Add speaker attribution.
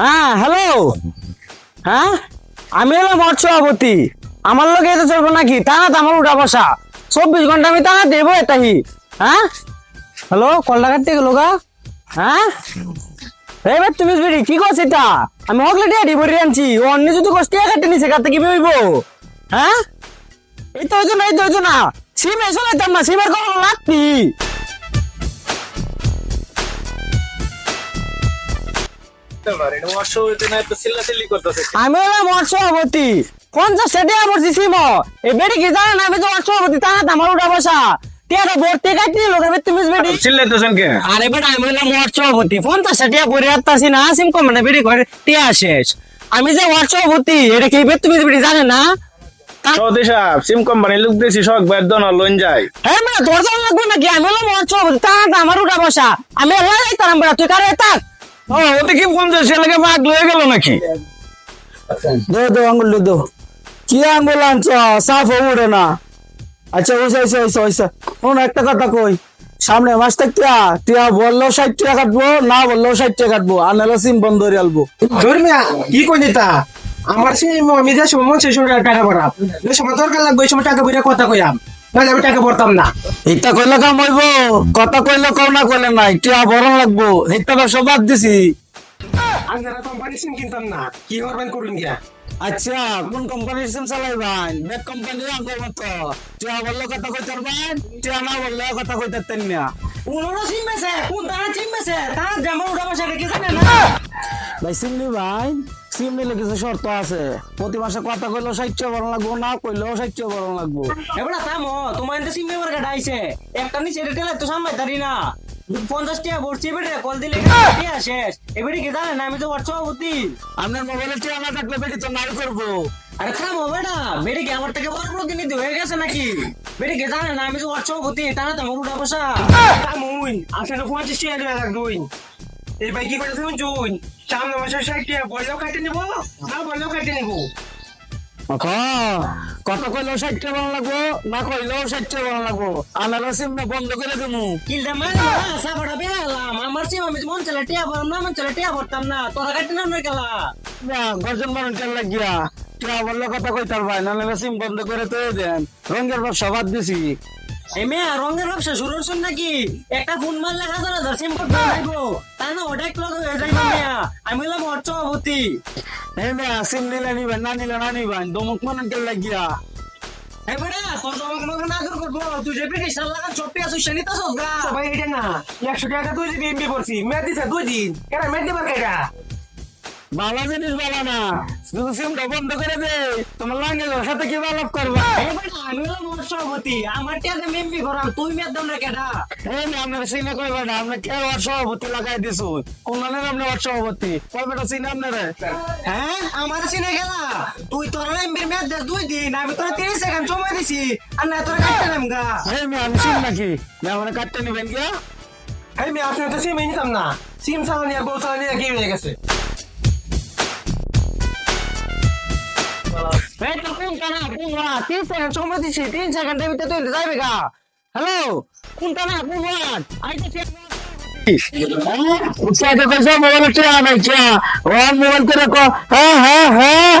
Speaker 1: হ্যাঁ হ্যালো হ্যাঁ? আমি হলাম মঠ সভাপতি। আমার লোক এতে চলবো নাকি? তো আমার উঠা বসা। চব্বিশ ঘণ্টা আমি টানা দেবো এটাই হ্যাঁ? হ্যালো কলটা কাটতে গেলো গা হ্যাঁ? এবার তুমি বেরি কি করছে এটা? আমি হকলে টিয়া দিব আনছি। অন্য যদি কষ্ট কাটতে নিছে কাটতে কি হইব? হ্যাঁ? এই তো হইতো না, এই তো হইতো না। সিম এসো না, সিমের কোনো লাগতি। আমি হলাম ওয়ার্ড সভাপতি পঞ্চাশ সেটি আমার সিসিম এই বেড়ি কি জানে আমি তো ওয়ার্ড সভাপতি তা না আমার উঠা বসা। টিয়াটা ভর্তি কাটি লোক এবার তুমি বেড়ি
Speaker 2: চিল্লাইতেছেন কে
Speaker 1: আরে বেটা আমি হলাম ওয়ার্ড সভাপতি পঞ্চাশ টিয়া পরে আসতাছি না সিম কমে বেড়ি করে টিয়া শেষ আমি যে সভাপতি এটা কি বেড়ি জানে না?
Speaker 2: সৌদি সাহেব সিম কোম্পানি লোক দিয়েছি শখ বাইর দন লোন যায়
Speaker 1: হ্যাঁ বেটা তোর জানা লাগবে নাকি? আমি হলাম ওয়ার্ড সভাপতি তা না আমার উঠা বসা। আমি বেটা তুই কারে থাক?
Speaker 2: ও ওটা কি পঞ্চাশ লয়ে গেল নাকি?
Speaker 3: দে দে আঙ্গুল দে কি আঙ্গুল আনছ? সাফ উড়ে না। আচ্ছা ওইসা ওইসা ওইসা ওইসা শোন একটা কথা কই। সামনে মাস টিয়া টিয়া বললেও ষাট টাকা কাটবো না বললেও ষাট টাকা কাটবো। আর নাহলে সিম বন্ধ করে আলবো
Speaker 4: ধর্মিয়া কি কই দিতা আমার সেই আমি যে সময় সেই সময় টাকা ভরাম যে সময় দরকার লাগবে ওই সময় টাকা বইরা কথা কইয়াম। নাহলে আমি টাকা ভরতাম না।
Speaker 3: এটা কইলে কাম হইব কথা কইলে কও না কইলে নাই টিয়া বড় লাগবো। এটা ব্যবসা বাদ দিছি।
Speaker 4: আমি যারা কোম্পানি সিম কিনতাম না কি করবেন করুন গিয়া?
Speaker 3: আচ্ছা কোন কোম্পানির সিম চালাইবান? ব্যাক কোম্পানি আঙ্গুল মতো। টিয়া বললে কথা কইতে পারবেন টিয়া না বললে কথা কইতে পারতেন না।
Speaker 1: উনোরো সিম বেছে কোন তারা সিম বেছে তারা জামা উঠা বসা কি জানে না?
Speaker 3: ভাই সিম ভাই সিম নিলে কিছু শর্ত আছে। প্রতি মাসে কথা কইলেও ষাট টাকা লাগবো না কইলেও ষাট টাকা লাগবো।
Speaker 1: এবার থামো তোমার ইন্দে সিম মেম্বার কাটা আইছে একটা নি সেটা টেলা তো সামলাই তারি না। পঞ্চাশ টাকা ভরছি এবারে কল দিলে শেষ। এবারে কি জানে না আমি তো সভাপতি।
Speaker 3: আপনার মোবাইলে টিয়া না থাকলে বেটি তো নাই করব।
Speaker 1: আরে থামো বেটা বেড়ে কি আমার থেকে বড় প্রতিনিধি হয়ে গেছে নাকি? বেড়ে কি জানে না আমি তো সভাপতি তা না তো উঠা বসা
Speaker 4: মুই আসলে পঁচিশ টাকা দেওয়া লাগবে এই ভাই কি করে তুমি জুন সামনে বললেও কাটে নিবো না বললেও কাটে নিবো।
Speaker 3: কথা কইলেও ষাট টাকা লাগবো না কইলেও ষাট টাকা লাগবো। আনারা সিম না বন্ধ করে দেবো
Speaker 1: কিলটা মানে সাবাড়া বেলাম আমার সিম আমি মন চলে টিয়া না মন চলে টিয়া ভরতাম না। তোরা কাটি না নয় গেলা।
Speaker 3: না গর্জন কেন লাগিয়া টিয়া বললে কথা কইতার ভাই নাহলে সিম বন্ধ করে তো দেন। রঙের ব্যবসা বাদ দিছি।
Speaker 1: এই মেয়া রঙের ব্যবসা শুরু হচ্ছেন নাকি? একটা ফোন মারলে হাজার হাজার সিম কোড যাইবো তাই না ওটা একটু হয়ে যাইবো মেয়া। আমি হলাম ওর সভাপতি
Speaker 3: এই মেয়া সিম নিলে নিবেন না নিলে না নিবেন দমক মানেন কেন লাগিয়া?
Speaker 1: এবারে তোর তো আমাকে আমাকে না করব। তুই যে ব্রিটিশ লাগান সব পেঁয়াজ সেনি তো সগা
Speaker 4: ভাই এটা না। একশো টাকা দুই দিন এমবি করছি মেয়াদ দিছে দুই দিন। কেন মেয়াদ দিবার কেটা
Speaker 3: ভালো জিনিস ভালো না। শুধু সিমটা বন্ধ করে দে। তোমার লাগে সাথে কি ভালো করবা?
Speaker 1: আমি হলাম সভাপতি। আমার টিয়াতে মেম্বি করাম তুই মেয়াদ দাম না কেটা
Speaker 3: এই না আপনার সিনে কইবেন না আপনি কে ওর সভাপতি লাগাই দিছো। কোন নামের আপনি ওর সভাপতি? কইবেটা সিনে আপনারে?
Speaker 1: হ্যাঁ আমার সিনে গেলা তুই তোর দে দুই দিন আমি তোর তিরিশ সেকেন্ড সময় দিছি। আর না তোর কাটতে নাম গা।
Speaker 3: এই মেয়ে আমি সিম নাকি? মেয়ে কাটতে নিবেন গিয়া?
Speaker 4: এই মেয়ে আপনি তো সিম নিতাম না। সিম চালানি আর বউ চালানি একই হয়ে গেছে?
Speaker 1: এই তো কোন কানা কোন ওয়া তিন সেকেন্ড সময় দিছি তিন সেকেন্ডের ভিতরে তুই যাইবে গা হ্যালো কোন কানা কোন ওয়া আইতে
Speaker 3: উৎসাহিত করছে মোবাইল টিয়া নাই টিয়া ওর মোবাইল করে কো হ্যাঁ হ্যাঁ হ্যাঁ